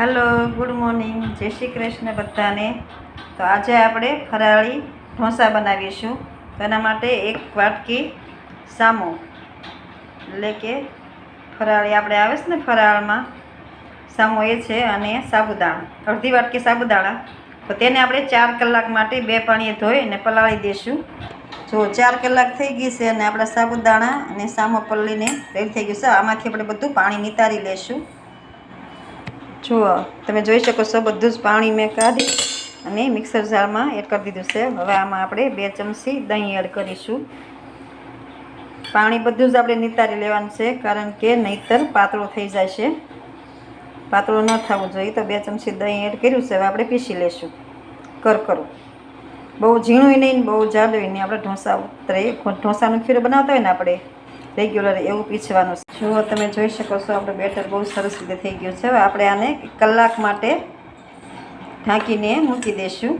Hello good morning જય શ્રી કૃષ્ણ બધાને. તો આજે આપણે ફરાળી ઢોસા બનાવીશું. તેના માટે એક વાટકી સામો. એટલે કે ફરાળી આપણે આવે છે ને ફરાળમાં. સામો એ છે અને સાબુદાણા. અડધી વાટકી સાબુદાણા. તો તેને આપણે ચાર કલાક માટે બે પાણીએ ધોઈ અને પલાળી દઈશું. જો ચાર કલાક થઈ ગઈ છે અને આપણા સાબુદાણા અને સામો પલળીને રેડી થઈ ગયું છે. આમાંથી આપણે બધું પાણી નિતારી લેશું જુઓ, તમે જોઈ શકો છો, બધું જ પાણી મેં કાઢી અને મિક્સર જારમાં એડ કરી દીધું છે. હવે આમાં આપણે બે ચમચી દહીં એડ કરીશું. પાણી બધું જ આપણે નિતારી લેવાનું છે, કારણ કે નહીતર પાતળો થઈ જાય છે. પાતળો ન થવું જોઈએ, તો બે ચમચી દહીં એડ કર્યું છે, હવે આપણે પીસી લેશું. કરકરો કરું. બહુ ઝીણું નહીં બહુ જાડું નહીં, આપણે ઢોસા ઉતરે, ઢોસાનું ખીરું બનાવતા હોય ને આપણે રેગ્યુલર એવું પીછવાનું છે જો તમે જોઈ શકો છો, આપણું બેટર બહુ સરસ રીતે થઈ ગયું છે. હવે આપણે આને કલાક માટે ઢાંકીને મૂકી દઈશું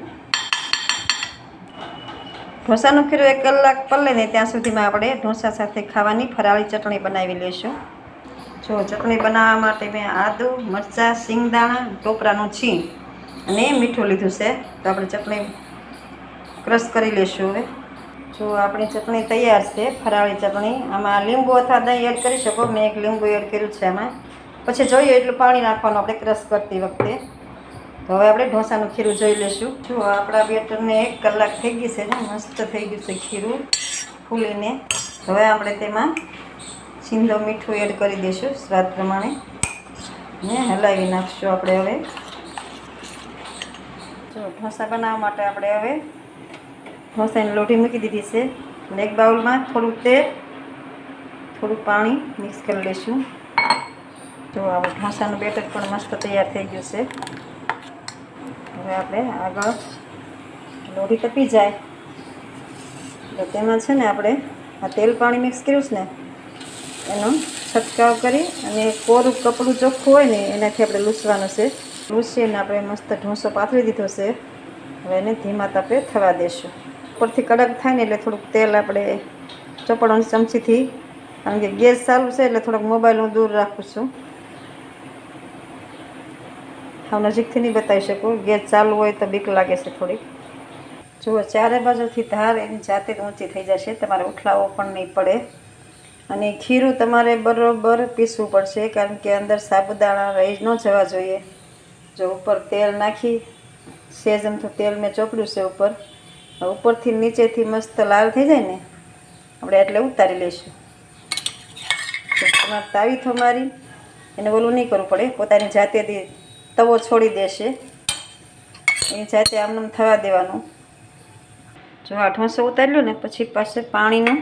ઢોસાનું ખીરું એક કલાક પલે ને ત્યાં સુધીમાં આપણે ઢોસા સાથે ખાવાની ફરાળી ચટણી બનાવી લઈશું. જો ચટણી બનાવવા માટે મેં આદુ, મરચાં, સિંગદાણા ટોપરાનું છીણ અને મીઠું લીધું છે. તો આપણે ચટણી ક્રશ કરી લઈશું હવે. જો આપણી ચટણી તૈયાર છે, ફરાળી ચટણી. આમાં લીંબુ અથવા દહીં એડ કરી શકો. મેં એક લીંબુ એડ કર્યું છે આમાં. પછી જોઈએ એટલું પાણી નાખવાનું આપણે ક્રશ કરતી વખતે. તો હવે આપણે ઢોસાનું ખીરું જોઈ લઈશું. જો આપણા બેટરને એક કલાક થઈ ગઈ છે ને, મસ્ત થઈ ગયું છે ખીરું ફૂલીને. હવે આપણે તેમાં સિંધો મીઠું એડ કરી દઈશું, સ્વાદ પ્રમાણે. ને હલાવી નાખશું આપણે હવે. જો ઢોસા બનાવવા માટે આપણે હવે ઢોસાની લોઢી મૂકી દીધી છે. અને એક બાઉલમાં થોડું તેલ, થોડું પાણી મિક્સ કરી લઈશું. જો આ ઢોસાનું બેટર પણ મસ્ત તૈયાર થઈ ગયું છે. હવે આપણે આગળ લોઢી તપી જાય. તો તેમાં છે ને આપણે આ તેલ પાણી મિક્સ કર્યું છે ને, એનો છંટકાવ કરી અને કોરું કપડું ચોખ્ખું હોય ને એનાથી આપણે લૂસવાનું છે. લૂસીને આપણે મસ્ત ઢોસો પાથરી દીધો છે. હવે એને ધીમા તાપે થવા દેશું. ઉપરથી કડક થાય ને એટલે થોડુંક તેલ આપણે ચોપડવાની ચમચીથી, કારણ કે ગેસ ચાલુ છે એટલે થોડોક મોબાઈલ હું દૂર રાખું છું. હું નજીકથી નહીં બતાવી શકું. ગેસ ચાલુ હોય તો બીક લાગે છે થોડીક. જુઓ, ચારે બાજુથી ધાર એની જાતે ઊંચી થઈ જશે. તમારે ઉઠલાવો પણ નહીં પડે. અને ખીરું તમારે બરોબર પીસવું પડશે, કારણ કે અંદર સાબુદાણા રહી ન જવા જોઈએ. જો ઉપર તેલ નાખી સેજ અમથું તેલ મેં ચોપડ્યું છે ઉપર. ઉપરથી નીચેથી મસ્ત લાલ થઈ જાય ને, આપણે એટલે ઉતારી લઈશું. તમારે તાવી મારી એને ઓલું નહીં કરવું પડે, પોતાની જાતેથી તવો છોડી દેશે. એની જાતે આમને થવા દેવાનું. જો આ ઢોસો ઉતારી લો ને, પછી પાસે પાણીનો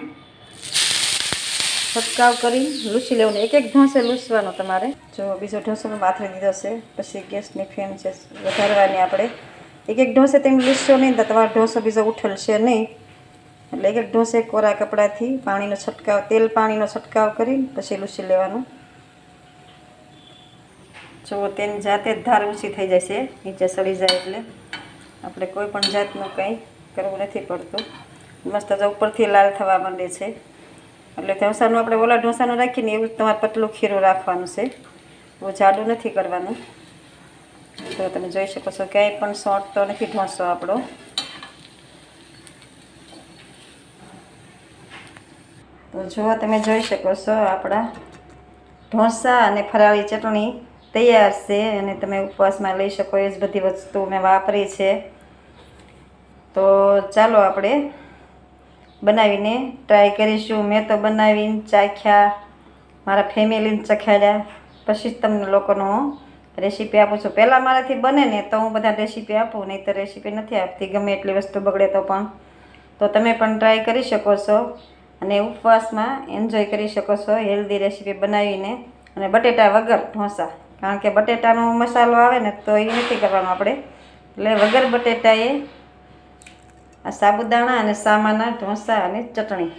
છંટકાવ કરી લૂસી લેવાનું એક એક ઢોસે લૂસવાનો તમારે. જો બીજો ઢોસો પણ પાથરી દીધો છે, પછી ગેસની ફેમ છે વધારવાની આપણે એક એક ઢોસે તેમ લીસશો નહીં, તો તમારો ઢોસો બીજો ઉઠલશે નહીં. એટલે એક એક ઢોસે કોરા કપડાથી પાણીનો છંટકાવ, તેલ પાણીનો છંટકાવ કરી પછી લૂસી લેવાનું. જો તેની જાતે જ ધાર ઊંચી થઈ છે નીચે સડી જાય એટલે. આપણે કોઈ પણ જાતનું કંઈ કરવું નથી પડતું. મસ્ત જો ઉપરથી લાલ થવા માંડે છે. એટલે ઢોસાનું આપણે ઓલા ઢોસાનું રાખીને એવું તમારે પતલું ખીરું રાખવાનું છે. બહુ જાડું નથી કરવાનું. તો તમે જોઈ શકો છો, ક્યાંય પણ શોર્ટ તો નથી ઢોસો આપણો. તો જો તમે જોઈ શકો છો આપણા ઢોસા અને ફરાળી ચટણી તૈયાર છે અને તમે ઉપવાસમાં લઈ શકો એ જ બધી વસ્તુ મેં વાપરી છે. તો ચાલો આપણે બનાવીને ટ્રાય કરીશું. મેં તો બનાવીને ચાખ્યા, મારા ફેમિલીને ચખાડ્યા પછી જ તમને લોકોનો રેસીપી આપું છું. પહેલાં મારાથી બને ને તો હું બધા રેસીપી આપું નહીં તો રેસીપી નથી આપતી. ગમે એટલી વસ્તુ બગડે તો પણ. તો તમે પણ ટ્રાય કરી શકો છો અને ઉપવાસમાં એન્જોય કરી શકો છો હેલ્ધી રેસીપી બનાવીને. અને બટેટા વગર ઢોસા. કારણ કે બટેટાનો મસાલો આવે ને તો એ નથી કરવાનો આપણે. એટલે વગર બટેટાએ આ સાબુદાણા અને સામાના ઢોસા અને ચટણી.